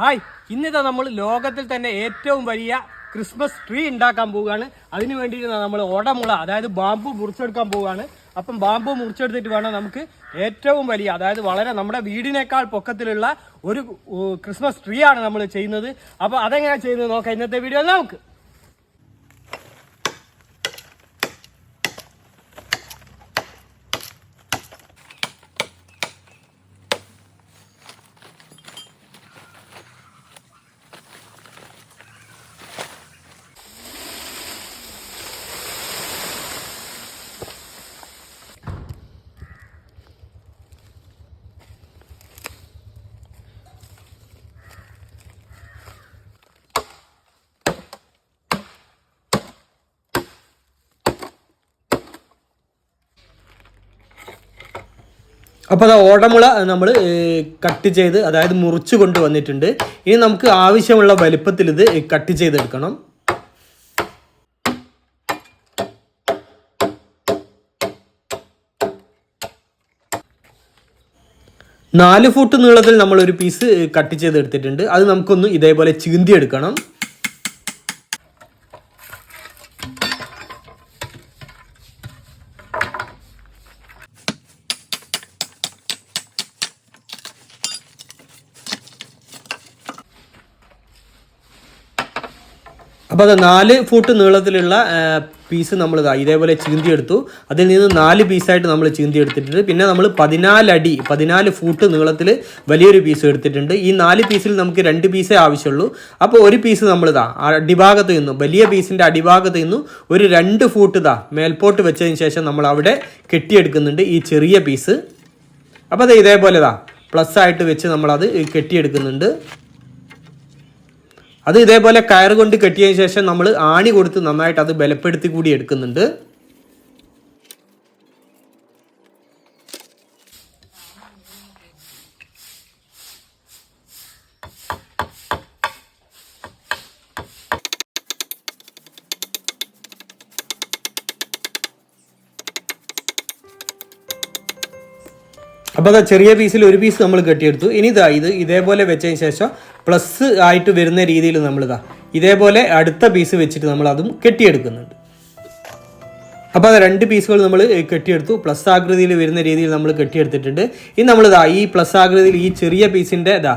Hi ഇന്നിതാ നമ്മൾ ലോകത്തിൽ തന്നെ ഏറ്റവും വലിയ ക്രിസ്മസ് ട്രീ ഉണ്ടാക്കാൻ പോവുകയാണ്. അതിന് വേണ്ടിയിട്ട് നമ്മൾ ഓടമുള അതായത് ബാമ്പു മുറിച്ചെടുക്കാൻ പോവുകയാണ്. അപ്പം ബാമ്പു മുറിച്ചെടുത്തിട്ട് വേണം നമുക്ക് ഏറ്റവും വലിയ അതായത് വളരെ നമ്മുടെ വീടിനേക്കാൾ പൊക്കത്തിലുള്ള ഒരു ക്രിസ്മസ് ട്രീ ആണ് നമ്മൾ ചെയ്യുന്നത്. അപ്പോൾ അതെങ്ങനെയാണ് ചെയ്യുന്നത് നോക്കാം. ഇന്നത്തെ വീഡിയോ നമുക്ക് അപ്പോൾ അത് ഓടമുള നമ്മൾ കട്ട് ചെയ്ത് അതായത് മുറിച്ച് കൊണ്ട് വന്നിട്ടുണ്ട്. ഇനി നമുക്ക് ആവശ്യമുള്ള വലിപ്പത്തിൽ ഇത് കട്ട് ചെയ്തെടുക്കണം. നാല് ഫുട്ട് നീളത്തിൽ നമ്മൾ ഒരു പീസ് കട്ട് ചെയ്തെടുത്തിട്ടുണ്ട്. അത് നമുക്കൊന്ന് ഇതേപോലെ ചീന്തി അപ്പോൾ അത് നാല് ഫുട്ട് നീളത്തിലുള്ള പീസ് നമ്മൾ ഇതാ ഇതേപോലെ ചീന്തിയെടുത്തു. അതിൽ നിന്ന് നാല് പീസായിട്ട് നമ്മൾ ചീന്തി എടുത്തിട്ടുണ്ട് പിന്നെ നമ്മൾ പതിനാലടി പതിനാല് ഫുട്ട് നീളത്തിൽ വലിയൊരു പീസ് എടുത്തിട്ടുണ്ട്. ഈ നാല് പീസിൽ നമുക്ക് രണ്ട് പീസേ ആവശ്യമുള്ളൂ. അപ്പോൾ ഒരു പീസ് നമ്മൾ ഇതാ അടിഭാഗത്ത് നിന്നും വലിയ പീസിന്റെ അടിഭാഗത്ത് നിന്നും ഒരു രണ്ട് ഫൂട്ട് ഇതാ മേൽപോട്ട് വെച്ചതിന് ശേഷം നമ്മൾ അവിടെ കെട്ടിയെടുക്കുന്നുണ്ട് ഈ ചെറിയ പീസ് അപ്പോൾ അത് ഇതേപോലെ ഇതാ പ്ലസ് ആയിട്ട് വെച്ച് നമ്മളത് കെട്ടിയെടുക്കുന്നുണ്ട്. അത് ഇതേപോലെ കയർ കൊണ്ട് കെട്ടിയതിന് ശേഷം നമ്മൾ ആണി കൊടുത്ത് നന്നായിട്ട് അത് ബലപ്പെടുത്തി കൂടി എടുക്കുന്നുണ്ട്. അപ്പോൾ അത് ചെറിയ പീസിൽ ഒരു പീസ് നമ്മൾ കെട്ടിയെടുത്തു. ഇനി ഇതാ ഇത് ഇതേപോലെ വെച്ചതിന് ശേഷം പ്ലസ് ആയിട്ട് വരുന്ന രീതിയിൽ നമ്മളിതാ ഇതേപോലെ അടുത്ത പീസ് വെച്ചിട്ട് നമ്മൾ അതും കെട്ടിയെടുക്കുന്നുണ്ട്. അപ്പോൾ അത് രണ്ട് പീസുകൾ നമ്മൾ കെട്ടിയെടുത്തു. പ്ലസ് ആകൃതിയിൽ വരുന്ന രീതിയിൽ നമ്മൾ കെട്ടിയെടുത്തിട്ടുണ്ട്. ഇനി നമ്മളിതാ ഈ പ്ലസ് ആകൃതിയിൽ ഈ ചെറിയ പീസിന്റെ ഇതാ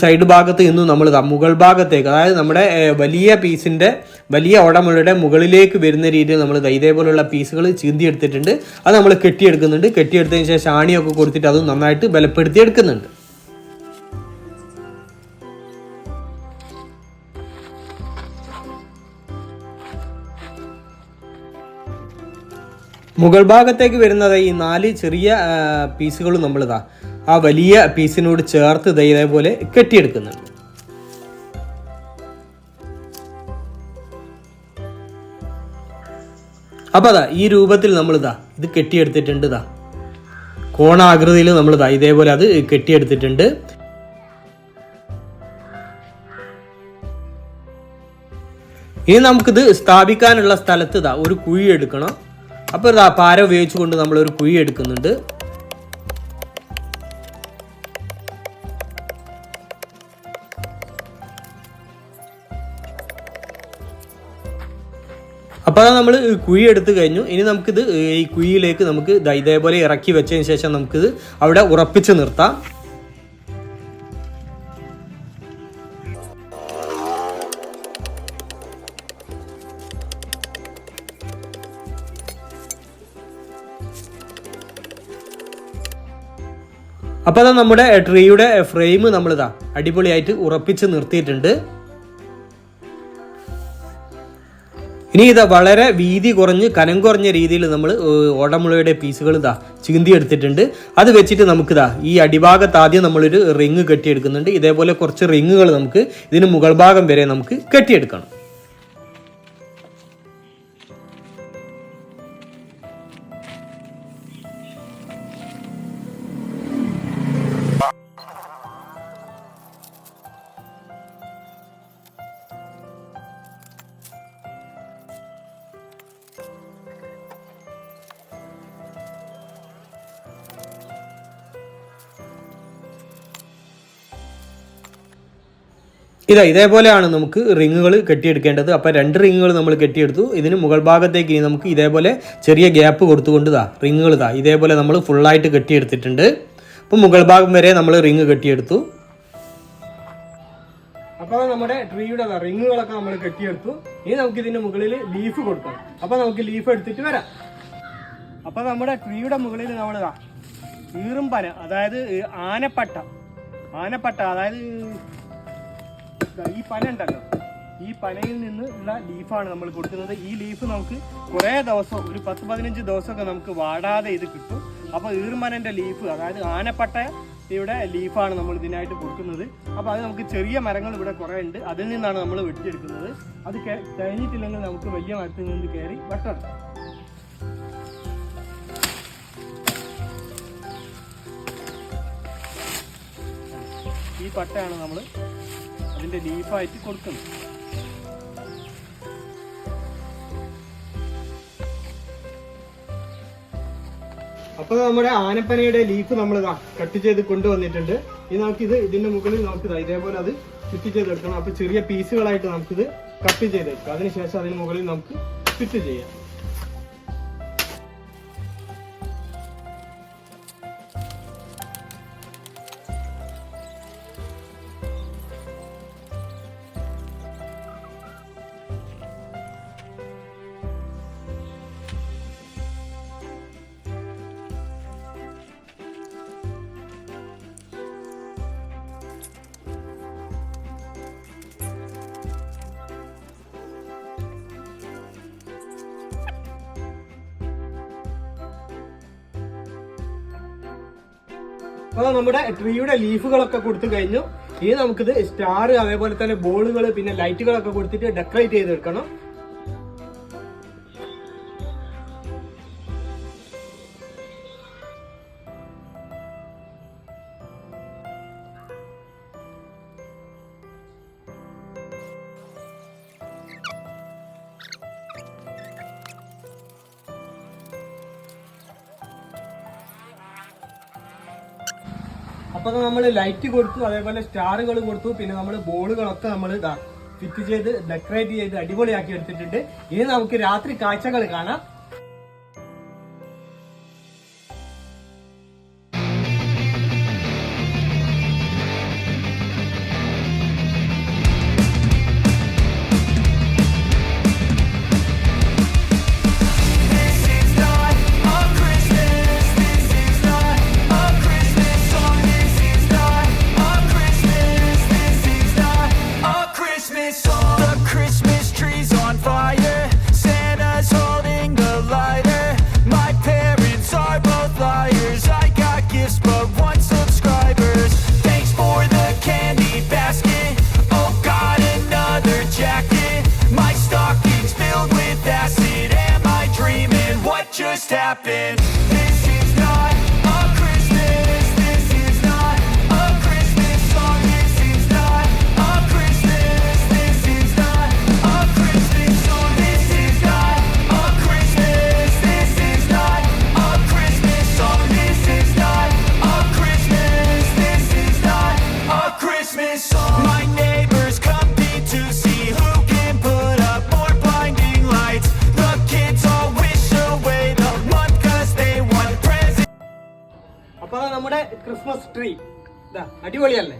സൈഡ് ഭാഗത്ത് നിന്നും നമ്മൾ മുകൾ ഭാഗത്തേക്ക് അതായത് നമ്മുടെ വലിയ പീസിന്റെ വലിയ ഉടമയുടെ മുകളിലേക്ക് വരുന്ന രീതിയിൽ നമ്മൾ ഇതേപോലുള്ള പീസുകൾ ചീന്തി എടുത്തിട്ടുണ്ട് അത് നമ്മൾ കെട്ടിയെടുക്കുന്നുണ്ട്. കെട്ടിയെടുത്തതിന് ശേഷം ആണിയൊക്കെ കൊടുത്തിട്ട് അതും നന്നായിട്ട് ബലപ്പെടുത്തി എടുക്കുന്നുണ്ട് മുകൾ ഭാഗത്തേക്ക് വരുന്നത് ഈ നാല് ചെറിയ പീസുകൾ നമ്മളിതാ ആ വലിയ പീസിനോട് ചേർത്ത് ദേ ഇതേപോലെ കെട്ടിയെടുക്കുന്നുണ്ട്. അപ്പോൾ അതാ ഈ രൂപത്തിൽ നമ്മളിതാ ഇത് കെട്ടിയെടുത്തിട്ടുണ്ട് ഇതാ കോണാകൃതിയിൽ നമ്മളിതാ ഇതേപോലെ അത് കെട്ടിയെടുത്തിട്ടുണ്ട്. ഇനി നമുക്കിത് സ്ഥാപിക്കാനുള്ള സ്ഥലത്ത് ഇതാ ഒരു കുഴി എടുക്കണം. അപ്പോൾ ഇതാ പാര ഉപയോഗിച്ചുകൊണ്ട് നമ്മൾ ഒരു കുഴി എടുക്കുന്നുണ്ട്. അപ്പോൾ നമ്മൾ കുഴി എടുത്തു കഴിഞ്ഞു. ഇനി നമുക്കിത് ഈ കുഴിയിലേക്ക് നമുക്ക് ഇതേപോലെ ഇറക്കി വെച്ചതിന് ശേഷം നമുക്കിത് അവിടെ ഉറപ്പിച്ച് നിർത്താം. അപ്പോൾ അതാ നമ്മുടെ ട്രീയുടെ ഫ്രെയിം നമ്മളിതാ അടിപൊളിയായിട്ട് ഉറപ്പിച്ച് നിർത്തിയിട്ടുണ്ട്. ഇനി ഇതാ വളരെ വീതി കുറഞ്ഞ് കനം കുറഞ്ഞ രീതിയിൽ നമ്മൾ ഓടമുളയുടെ പീസുകൾ ഇതാ ചീന്തി എടുത്തിട്ടുണ്ട് അത് വെച്ചിട്ട് നമുക്കിതാ ഈ അടിഭാഗത്ത് ആദ്യം നമ്മളൊരു റിങ് കെട്ടിയെടുക്കുന്നുണ്ട്. ഇതേപോലെ കുറച്ച് റിങ്ങുകൾ നമുക്ക് ഇതിന് മുകൾ ഭാഗം വരെ നമുക്ക് കെട്ടിയെടുക്കണം. ഇതാ ഇതേപോലെയാണ് നമുക്ക് റിങ്ങുകൾ കെട്ടിയെടുക്കേണ്ടത്. അപ്പോൾ രണ്ട് റിങ്ങുകൾ നമ്മൾ കെട്ടിയെടുത്തു. ഇതിന് മുകൾ ഭാഗത്തേക്ക് ഇനി നമുക്ക് ഇതേപോലെ ചെറിയ ഗ്യാപ്പ് കൊടുത്തുകൊണ്ട് ഇതാ റിങ്ങുകൾ ഇതാ ഇതേപോലെ നമ്മൾ ഫുള്ളായിട്ട് കെട്ടിയെടുത്തിട്ടുണ്ട്. അപ്പോൾ മുകൾ ഭാഗം വരെ നമ്മൾ റിങ് കെട്ടിയെടുത്തു. അപ്പോൾ നമ്മുടെ ട്രീയുടെ റിങ്ങുകളൊക്കെ നമ്മൾ കെട്ടിയെടുത്തു. ഇനി നമുക്ക് ഇതിന്റെ മുകളിൽ ലീഫ് കൊടുക്കാം അപ്പോൾ നമുക്ക് ലീഫ് എടുത്തിട്ട് വരാം. അപ്പോൾ നമ്മുടെ ട്രീയുടെ മുകളിൽ നമ്മൾ ഈറും പന അതായത് ആനപ്പട്ട. ആനപ്പട്ട അതായത് ഈ പന ഉണ്ടല്ലോ. ഈ പനയിൽ നിന്ന് ഉള്ള ലീഫാണ് നമ്മൾ കൊടുക്കുന്നത്. ഈ ലീഫ് നമുക്ക് കുറേ ദിവസം ഒരു പത്ത് പതിനഞ്ച് ദിവസമൊക്കെ നമുക്ക് വാടാതെ ഇത് കിട്ടും. അപ്പോൾ ഈർമനന്റെ ലീഫ് അതായത് ആനപ്പട്ട ഇവിടെ ലീഫാണ് നമ്മൾ ഇതിനായിട്ട് കൊടുക്കുന്നത്. അപ്പോൾ അത് നമുക്ക് ചെറിയ മരങ്ങൾ ഇവിടെ കുറേ ഉണ്ട്. അതിൽ നിന്നാണ് നമ്മൾ വെട്ടിയെടുക്കുന്നത്. അത് കഴിഞ്ഞിട്ടില്ലെങ്കിൽ നമുക്ക് വലിയ മരത്തിൽ നിന്ന് കയറി വെട്ടണം. ഈ പട്ടയാണ് നമ്മൾ അതിന്റെ ലീഫായിട്ട് കൊടുക്കണം. അപ്പൊ നമ്മുടെ ആനപ്പനയുടെ ലീഫ് നമ്മൾ കട്ട് ചെയ്ത് കൊണ്ടുവന്നിട്ടുണ്ട്. ഇനി നമുക്കിത് ഇതിന്റെ മുകളിൽ നമുക്ക് ഇതേപോലെ അത് ഫിറ്റ് ചെയ്തെടുക്കണം. അപ്പൊ ചെറിയ പീസുകളായിട്ട് നമുക്കിത് കട്ട് ചെയ്തെടുക്കാം. അതിനുശേഷം അതിന് മുകളിൽ നമുക്ക് ഫിറ്റ് ചെയ്യാം. അപ്പോൾ നമ്മുടെ ട്രീയുടെ ലീഫുകളൊക്കെ കൊടുത്തു കഴിഞ്ഞു. ഇനി നമുക്കിത് സ്റ്റാർ അതേപോലെ തന്നെ ബോളുകൾ പിന്നെ ലൈറ്റുകളൊക്കെ കൊടുത്തിട്ട് ഡെക്കറേറ്റ് ചെയ്തെടുക്കണം. അപ്പൊ നമ്മൾ ലൈറ്റ് കൊടുത്തു അതേപോലെ സ്റ്റാറുകൾ കൊടുത്തു പിന്നെ നമ്മൾ ബോളുകളൊക്കെ നമ്മൾ ഫിറ്റ് ചെയ്ത് ഡെക്കറേറ്റ് ചെയ്ത് അടിപൊളിയാക്കി എടുത്തിട്ടുണ്ട്. ഇനി നമുക്ക് രാത്രി കാഴ്ചകൾ കാണാം. ക്രിസ്മസ് ട്രീ അടിപൊളിയല്ലേ?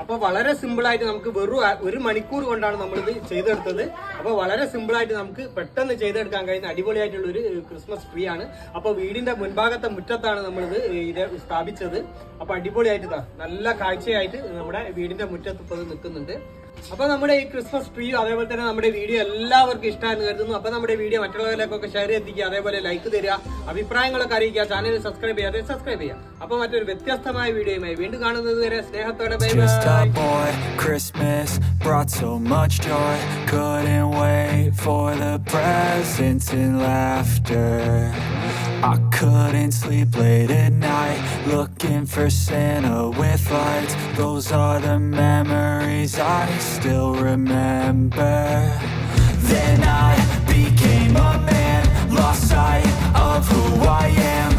അപ്പൊ വളരെ സിമ്പിൾ ആയിട്ട് നമുക്ക് വെറും ഒരു മണിക്കൂർ കൊണ്ടാണ് നമ്മളിത് ചെയ്തെടുത്തത്. അപ്പൊ വളരെ സിമ്പിൾ ആയിട്ട് നമുക്ക് പെട്ടെന്ന് ചെയ്തെടുക്കാൻ കഴിയുന്ന അടിപൊളിയായിട്ടുള്ള ഒരു ക്രിസ്മസ് ട്രീ ആണ്. അപ്പൊ വീടിന്റെ മുൻഭാഗത്തെ മുറ്റത്താണ് നമ്മളിത് ഇത് സ്ഥാപിച്ചത്. അപ്പൊ അടിപൊളിയായിട്ട് നല്ല കാഴ്ചയായിട്ട് നമ്മുടെ വീടിന്റെ മുറ്റത്ത് ഇപ്പോൾ നിൽക്കുന്നുണ്ട്. അപ്പൊ നമ്മുടെ ഈ ക്രിസ്മസ് ട്രീ അതേപോലെ തന്നെ നമ്മുടെ വീഡിയോ എല്ലാവർക്കും ഇഷ്ടമാണെന്ന് കരുതുന്നു. അപ്പൊ നമ്മുടെ വീഡിയോ മറ്റുള്ളവരിലേക്കൊക്കെ ഷെയർ എത്തിക്കുക അതേപോലെ ലൈക്ക് തരിക. അഭിപ്രായങ്ങളൊക്കെ അറിയിക്കുക. ചാനൽ സബ്സ്ക്രൈബ് ചെയ്യാതെ സബ്സ്ക്രൈബ് ചെയ്യുക. അപ്പൊ മറ്റൊരു വ്യത്യസ്തമായ വീഡിയോയുമായി വീണ്ടും കാണുന്നത് വരെ സ്നേഹത്തോടെ bye Christmas brought so much joy. Couldn't wait for the presents and laughter. I couldn't sleep late at night, Looking for Santa with lights. Those are the memories I still remember. Then I became a man Lost sight of who I am.